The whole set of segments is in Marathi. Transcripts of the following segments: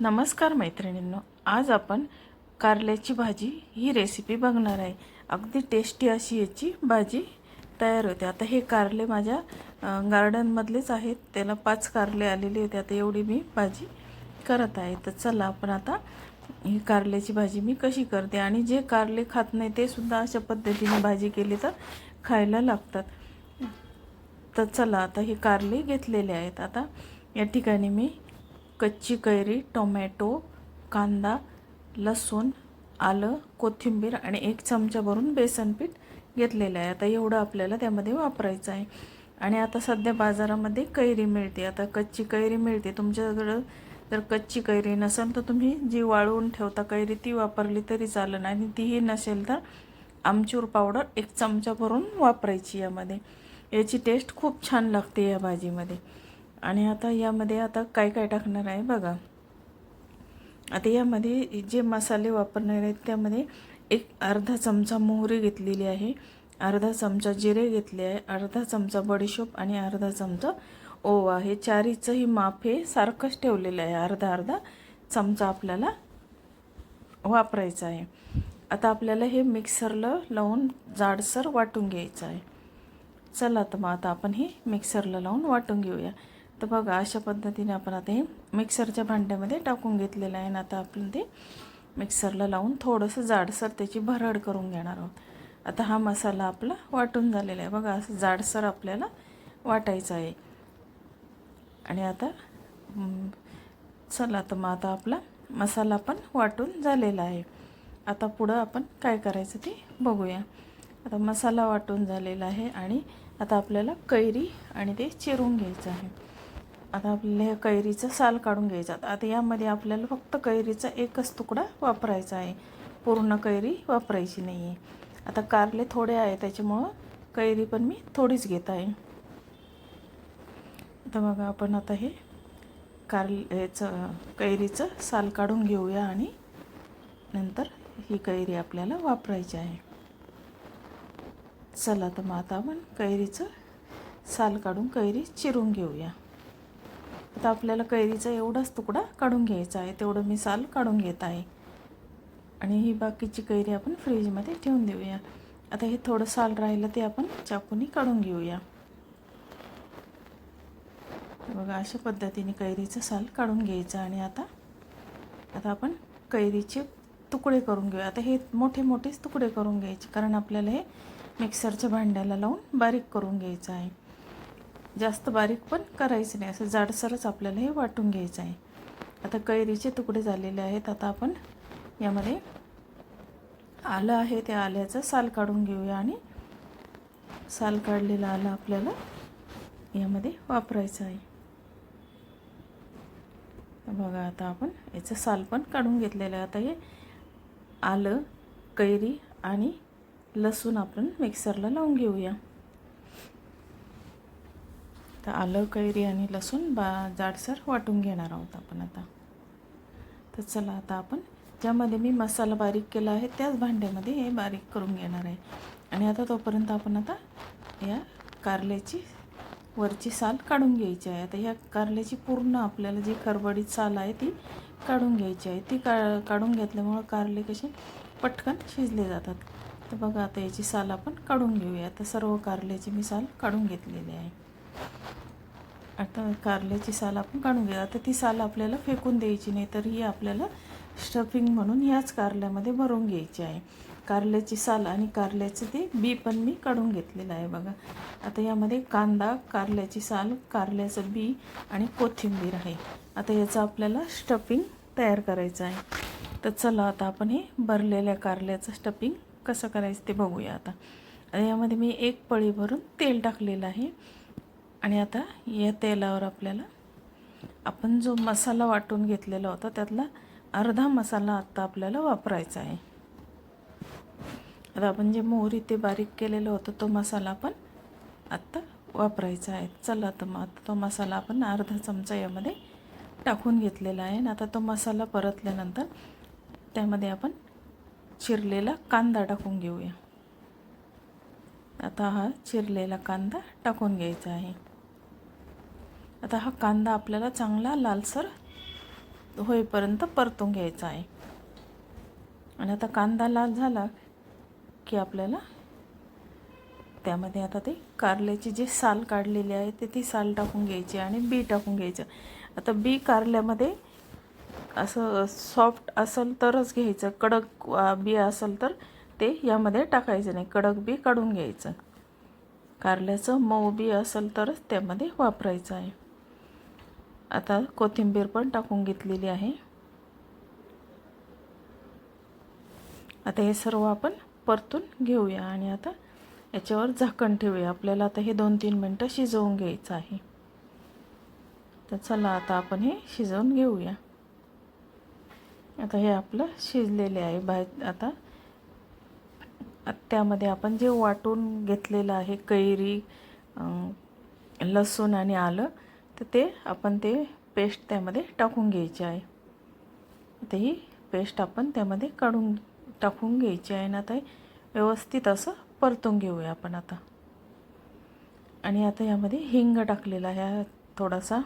नमस्कार मैत्रिणींनो आज आपण कारल्याची भाजी ही रेसिपी बघणार आहे. अगदी टेस्टी अशी याची भाजी तयार होते. आता हे कारले माझ्या गार्डनमधलेच आहेत. त्याला पाच कारले आलेले होते आता एवढी मी भाजी करत आहे. तर चला आपण आता ही कारल्याची भाजी मी कशी करते आणि जे कारले खात नाही ते सुद्धा अशा पद्धतीने भाजी केली तर खायला लागतात. तर चला आता हे कारले घेतलेले आहेत. आता या ठिकाणी मी कच्ची कैरी टोमॅटो कांदा लसूण आलं कोथिंबीर आणि एक चमचा भरून बेसन पीठ घेतलेलं आहे. आता एवढं आपल्याला त्यामध्ये वापरायचं आहे. आणि आता सध्या बाजारामध्ये कैरी मिळते. आता कच्ची कैरी मिळते. तुमच्याकडं जर कच्ची कैरी नसेल तर तुम्ही जी वाळवून ठेवता कैरी ती वापरली तरी चालेल. आणि तीही नसेल तर आमचूर पावडर एक चमचा भरून वापरायची यामध्ये. याची टेस्ट खूप छान लागते या भाजीमध्ये. आणि आता यामध्ये आता काय काय टाकणार आहे बघा. आता यामध्ये जे मसाले वापरणार आहेत त्यामध्ये एक अर्धा चमचा मोहरी घेतलेली आहे अर्धा चमचा जिरे घेतले आहे अर्धा चमचा बडीशोप आणि अर्धा चमचा ओवा. हे चारीचंही माप हे सारखंच ठेवलेलं आहे. अर्धा अर्धा चमचा आपल्याला वापरायचा आहे. आता आपल्याला हे मिक्सरला लावून जाडसर वाटून घ्यायचं आहे. चला तर मग आता आपण हे मिक्सरला लावून वाटून घेऊया. तर बघा अशा पद्धतीने आपण आता हे मिक्सरच्या भांड्यामध्ये टाकून घेतलेलं आहे. आणि आता आपण ते मिक्सरला लावून थोडंसं जाडसर त्याची भरड करून घेणार आहोत. आता हा मसाला आपला वाटून झालेला आहे. बघा असं जाडसर आपल्याला वाटायचं आहे. आणि आता चला तर मग आता आपला मसाला पण वाटून झालेला आहे. आता पुढं आपण काय करायचं ते बघूया. आता मसाला वाटून झालेला आहे आणि आता आपल्याला कैरी आणि ते चिरून घ्यायचं आहे. आता आपल्याला ह्या कैरीचं साल काढून घ्यायचं आता यामध्ये आपल्याला फक्त कैरीचा एकच तुकडा वापरायचा आहे. पूर्ण कैरी वापरायची नाही आहे आता कारले थोडे आहे त्याच्यामुळं कैरी पण मी थोडीच घेत आहे. आता बघा आपण आता हे कारल याचं कैरीचं साल काढून घेऊया आणि नंतर ही कैरी आपल्याला वापरायची आहे. चला तर मग आता आपण कैरीचं साल काढून कैरी चिरून घेऊया. आता आपल्याला कैरीचा एवढाच तुकडा काढून घ्यायचा आहे. तेवढं मी साल काढून घेत आहे. आणि ही बाकीची कैरी आपण फ्रीजमध्ये ठेवून देऊया. आता हे थोडं साल राहिलं ते आपण चाकूनी काढून घेऊया. बघा अशा पद्धतीने कैरीचं साल काढून घ्यायचं आणि आता आता आपण कैरीचे तुकडे करून घेऊया. आता हे मोठे मोठेच तुकडे करून घ्यायचे कारण आपल्याला हे मिक्सरच्या भांड्याला लावून बारीक करून घ्यायचं आहे. जास्त बारीक पण करायचं नाही. असं जाडसरच आपल्याला हे वाटून घ्यायचं आहे. आता कैरीचे तुकडे झालेले आहेत. आता आपण यामध्ये आलं आहे. त्या आल्याचं साल काढून घेऊया आणि साल काढलेलं आलं आपल्याला यामध्ये वापरायचं आहे. बघा आता आपण याचं साल पण काढून घेतलेलं आहे. आता हे आलं कैरी आणि लसूण आपण मिक्सरला लावून घेऊया. तर आलं कैरी आणि लसूण बा जाडसर वाटून घेणार आहोत आपण आता. तर चला आता आपण ज्यामध्ये मी मसाला बारीक केला आहे त्याच भांड्यामध्ये हे बारीक करून घेणार आहे. आणि आता तोपर्यंत आपण आता या कारल्याची वरची साल काढून घ्यायची आहे. आता ह्या कारल्याची पूर्ण आपल्याला जी खरबडीत साल आहे ती काढून घ्यायची आहे. ती का काढून घेतल्यामुळं कारले कसे पटकन शिजले जातात. तर बघा आता याची साल आपण काढून घेऊया. आता सर्व कारल्याची मी साल काढून घेतलेली आहे. आता कारल्याची साल आपण काढून घेऊ आता ती साल आपल्याला फेकून द्यायची नाही तर ही आपल्याला स्टफिंग म्हणून याच कारल्यामध्ये भरून घ्यायची आहे. कारल्याची साल आणि कारल्याचं ते बी पण मी काढून घेतलेलं आहे बघा. आता यामध्ये कांदा कारल्याची साल कारल्याचं बी आणि कोथिंबीर आहे. आता याचं आपल्याला स्टफिंग तयार करायचं आहे. तर चला आता आपण हे भरलेल्या कारल्याचं स्टफिंग कसं करायचं ते बघूया आता यामध्ये मी एक पळी भरून तेल टाकलेलं आहे. आणि आता या तेलावर आपल्याला आपण जो मसाला वाटून घेतलेला होता त्यातला अर्धा मसाला आत्ता आपल्याला वापरायचा आहे. आता आपण जे मोहरी ते बारीक केलेलं होतं तो मसाला आपण आत्ता वापरायचा आहे. चला तर मग आता तो मसाला आपण अर्धा चमचा यामध्ये टाकून घेतलेला आहे. आणि आता तो मसाला परतल्यानंतर त्यामध्ये आपण चिरलेला कांदा टाकून घेऊया. आता हा चिरलेला कांदा टाकून घ्यायचा आहे. आता हा कांदा आपल्याला चांगला लालसर होईपर्यंत परतून घ्यायचा आहे. आणि आता कांदा लाल झाला की आपल्याला त्यामध्ये आता ते कारल्याची जी साल काढलेली आहे ते ती साल टाकून घ्यायची आणि बी टाकून घ्यायचं. आता बी कारल्यामध्ये असं सॉफ्ट असेल तरच घ्यायचं कडक बी असेल तर ते यामध्ये टाकायचं नाही कडक बी काढून घ्यायचं. कारल्याचं मऊ बी असेल तरच त्यामध्ये वापरायचं आहे. आता कोथिंबीर पण टाकून घेतलेली आहे. आता हे सर्व आपण परतून घेऊया आणि आता याच्यावर झाकण ठेवूया. आपल्याला आता हे दोन तीन मिनटं शिजवून घ्यायचं आहे. तर चला आता आपण हे शिजवून घेऊया. आता हे आपलं शिजलेले आहे. बाहेर आता त्यामध्ये आपण जे वाटून घेतलेलं आहे कैरी लसूण आणि आलं तर ते आपण ते पेस्ट त्यामध्ये टाकून घ्यायची आहे. आता ही पेस्ट आपण त्यामध्ये काढून टाकून घ्यायची आहे ना आता व्यवस्थित असं परतून घेऊया आपण आता. आणि आता यामध्ये हिंग टाकलेला आहे थोडासा.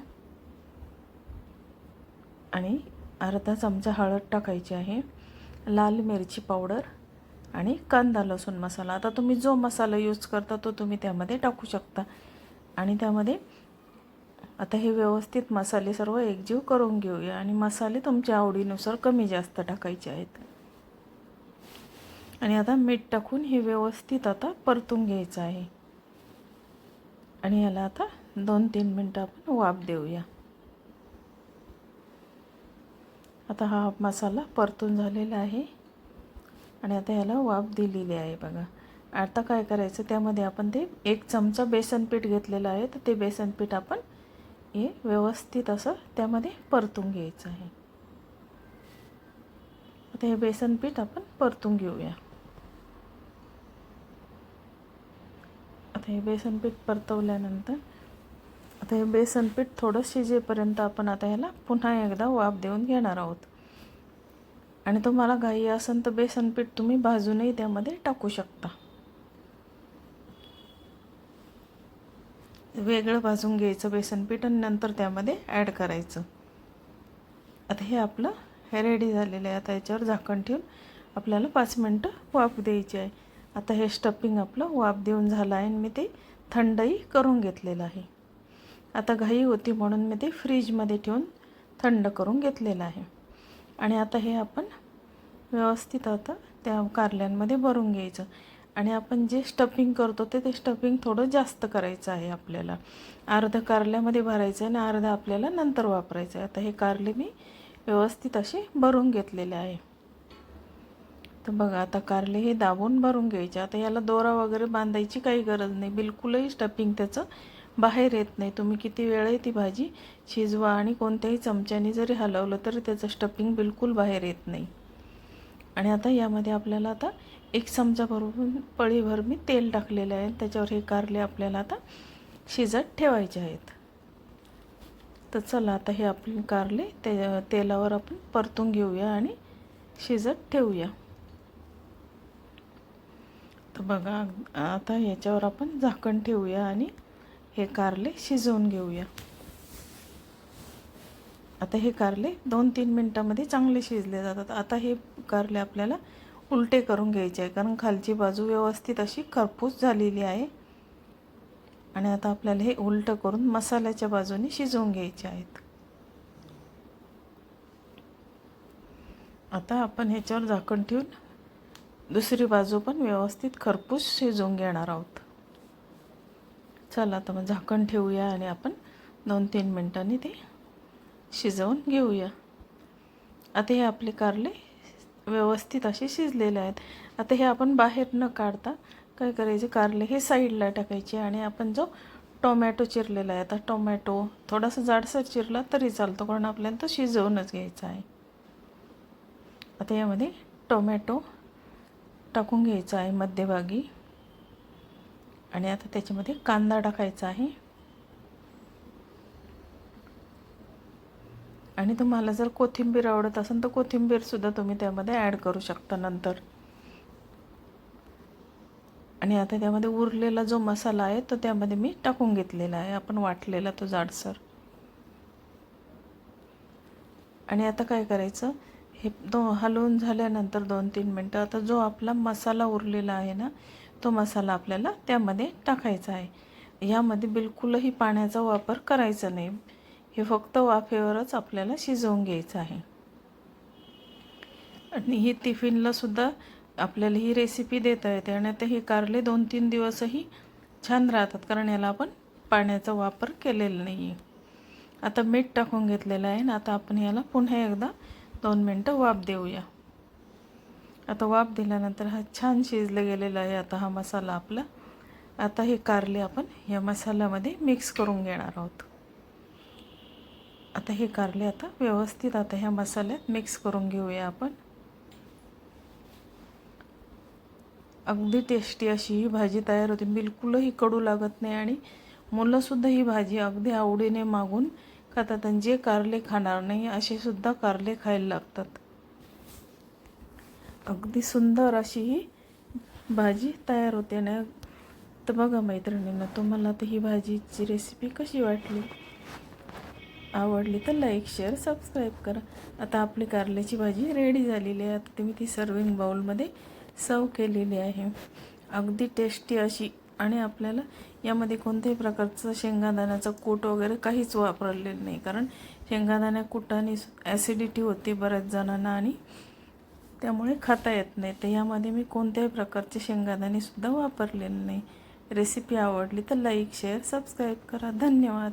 आणि अर्धा चमचा हळद टाकायची आहे. लाल मिरची पावडर आणि कांदा लसूण मसाला. आता तुम्ही जो मसाला यूज करता तो तुम्ही त्यामध्ये टाकू शकता. आणि त्यामध्ये आता हे व्यवस्थित मसाले सर्व एकजीव करून घेऊया आणि मसाले तुमच्या आवडीनुसार कमी जास्त टाकायचे आहेत. आणि आता मीठ टाकून हे व्यवस्थित आता परतून घ्यायचं आहे. आणि याला आता दोन तीन मिनटं आपण वाफ देऊया. आता हा मसाला परतून झालेला आहे. आणि आता याला वाफ दिलेली आहे बघा. आता काय करायचं? त्यामध्ये आपण ते एक चमचा बेसन पीठ घेतलेलं आहे. तर ते बेसन पीठ आपण हे व्यवस्थित असं त्यामध्ये परतून घ्यायचं आहे. आता हे बेसन पीठ आपण परतून घेऊया. आता हे बेसन पीठ परतवल्यानंतर आता हे बेसन पीठ थोडं शिजेपर्यंत आपण आता ह्याला पुन्हा एकदा वाफ देऊन घेणार आहोत. आणि तुम्हाला घाई असेल तर बेसन पीठ तुम्ही भाजूनही त्यामध्ये टाकू शकता. वेगळं भाजून घ्यायचं बेसन पीठ आणि नंतर त्यामध्ये ॲड करायचं. आता हे आपलं हे रेडी झालेलं आहे. आता याच्यावर झाकण ठेवून आपल्याला पाच मिनटं वाफ द्यायची आहे. आता हे स्टफिंग आपलं वाफ देऊन झालं आहे आणि मी ते थंडही करून घेतलेलं आहे. आता घाई होती म्हणून मी ते फ्रीजमध्ये ठेवून थंड करून घेतलेलं आहे. आणि आता हे आपण व्यवस्थित आता त्या कारल्यांमध्ये भरून घ्यायचं. आणि आपण जे स्टफिंग करतो ते ते स्टफिंग थोडं जास्त करायचं आहे आपल्याला. अर्धं कारल्यामध्ये भरायचं आहे आणि अर्धं आपल्याला नंतर वापरायचं आहे. आता हे कारले मी व्यवस्थित असे भरून घेतलेले आहे. तर बघा आता कारले हे दाबून भरून घ्यायचे. आता याला दोरा वगैरे बांधायची काही गरज नाही. बिलकुलही स्टफिंग त्याचं बाहेर येत नाही. तुम्ही किती वेळही ती भाजी शिजवा आणि कोणत्याही चमच्याने जरी हलवलं तरी त्याचं स्टफिंग बिलकुल बाहेर येत नाही. आणि आता यामध्ये आपल्याला आता एक चमचाभरून पळीभर मी तेल टाकलेलं आहे. त्याच्यावर हे कारले आपल्याला आता शिजत ठेवायचे आहेत. तर चला आता हे आपण कारले ते तेलावर आपण परतून घेऊया आणि शिजत ठेवूया. तर बघा आता याच्यावर आपण झाकण ठेवूया आणि हे कारले शिजवून घेऊया. आता हे कारले दोन तीन मिनटामध्ये चांगले शिजले जातात. आता हे कारले आपल्याला उलटे करून घ्यायचे आहे. कारण खालची बाजू व्यवस्थित अशी खरपूस झालेली आहे. आणि आता आपल्याला हे उलटं करून मसाल्याच्या बाजूने शिजवून घ्यायचे आहेत. आता आपण ह्याच्यावर झाकण ठेवून दुसरी बाजू पण व्यवस्थित खरपूस शिजवून घेणार आहोत. चला आता मग झाकण ठेवूया आणि आपण दोन तीन मिनटांनी ते शिजवून घेऊया. आता हे आपले कारले व्यवस्थित असे शिजलेले आहेत. आता हे आपण बाहेर न काढता काय करायचे? कारले हे साईडला टाकायचे आणि आपण जो टोमॅटो चिरलेला आहे आता टोमॅटो थोडासा जाडसर चिरला तरी चालतो कारण आपल्याला तो शिजवूनच घ्यायचा आहे. आता यामध्ये टोमॅटो टाकून घ्यायचा आहे मध्यभागी. आणि आता त्याच्यामध्ये कांदा टाकायचा आहे. आणि तुम्हाला जर कोथिंबीर आवडत असेल तर कोथिंबीरसुद्धा तुम्ही त्यामध्ये ॲड करू शकता नंतर. आणि आता त्यामध्ये उरलेला जो मसाला आहे तो त्यामध्ये मी टाकून घेतलेला आहे. आपण वाटलेला तो जाडसर. आणि आता काय करायचं? हे दो हलवून झाल्यानंतर दोन तीन मिनटं आता जो आपला मसाला उरलेला आहे ना तो मसाला आपल्याला त्यामध्ये टाकायचा आहे. यामध्ये बिलकुलही पाण्याचा वापर करायचा नाही. हे फक्त वाफेवरच आपल्याला शिजवून घ्यायचं आहे. आणि ही टिफिनला सुद्धा आपल्याला ही रेसिपी देता येते आणि आता हे कारले दोन तीन दिवसही छान राहतात कारण याला आपण पाण्याचा वापर केलेला नाही आहे आता मीठ टाकून घेतलेलं आहे ना आता आपण याला पुन्हा एकदा दोन मिनटं वाफ देऊया. आता वाफ दिल्यानंतर हा छान शिजलं गेलेला आहे. आता हा मसाला आपला आता हे कारले आपण या मसाल्यामध्ये मिक्स करून घेणार आहोत. आता हे कारले आता व्यवस्थित आता ह्या मसाल्यात मिक्स करून घेऊया आपण. अगदी टेस्टी अशी ही भाजी तयार होते. बिलकुलही कडू लागत नाही आणि मुलंसुद्धा ही भाजी अगदी आवडीने मागून खातात आणि जे कारले खाणार नाही असे सुद्धा कारले खायला लागतात. अगदी सुंदर अशी ही भाजी तयार होते. आणि तर बघा मैत्रिणींना तुम्हाला तर ही भाजीची रेसिपी कशी वाटली? आवडली तर लाईक शेअर सबस्क्राईब करा. आता आपली कारल्याची भाजी रेडी झालेली आहे. आता तुम्ही ती सर्विंग बाउलमध्ये सर्व केलेली आहे. अगदी टेस्टी अशी. आणि आपल्याला यामध्ये कोणत्याही प्रकारचं शेंगादाण्याचं कूट वगैरे काहीच वापरलेलं नाही. कारण शेंगादाण्या कुटाने ॲसिडिटी होते बऱ्याच जणांना आणि त्यामुळे खाता येत नाही. तर यामध्ये मी कोणत्याही प्रकारचे शेंगादाणेसुद्धा वापरलेले नाही. रेसिपी आवडली तर लाईक शेअर सबस्क्राईब करा. धन्यवाद.